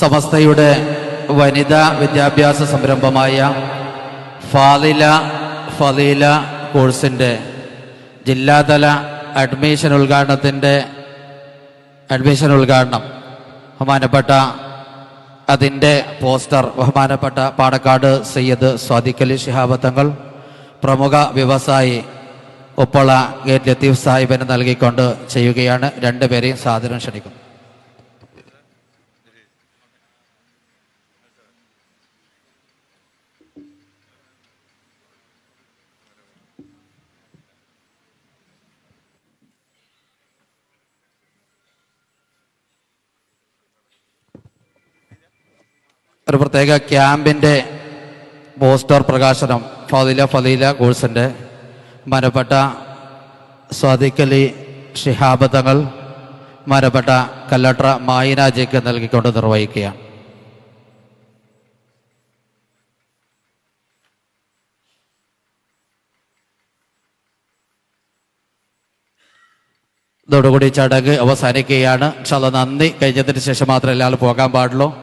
സമസ്തയുടെ വനിതാ വിദ്യാഭ്യാസ സംരംഭമായ ഫാദില ഫലീല കോഴ്സിന്റെ ജില്ലാതല അഡ്മിഷൻ ഉദ്ഘാടനത്തിന്റെ അഡ്മിഷൻ ഉദ്ഘാടനം. ബഹുമാനപ്പെട്ട അതിന്റെ പോസ്റ്റർ ബഹുമാനപ്പെട്ട പാണക്കാട് സയ്യദ് സ്വാദിഖലി ശിഹാബ് തങ്ങൾ പ്രമുഖ വ്യവസായി ഉപ്പള ഗേറ്റ് ലത്തീഫ് സാഹിബിന് നൽകിക്കൊണ്ട് ചെയ്യുകയാണ്. രണ്ടുപേരെയും സാദരം ക്ഷണിക്കുന്നു. ഒരു പ്രത്യേക ക്യാമ്പിന്റെ പോസ്റ്റർ പ്രകാശനം ഫതില ഫതീല കോഴ്സിന്റെ മരപ്പെട്ട സ്വാദിക്കലി ഷിഹാബ് തങ്ങൾ മരപ്പെട്ട കല്ലട്ര മായിനാജിക്ക് നൽകിക്കൊണ്ട് നിർവഹിക്കുകയാണ്. ഇതോടുകൂടി ചടങ്ങ് അവസാനിക്കുകയാണ്. അല്ലാ നന്ദി. കഴിഞ്ഞതിന് ശേഷം മാത്രമേ എല്ലാവരും പോകാൻ പാടുള്ളൂ.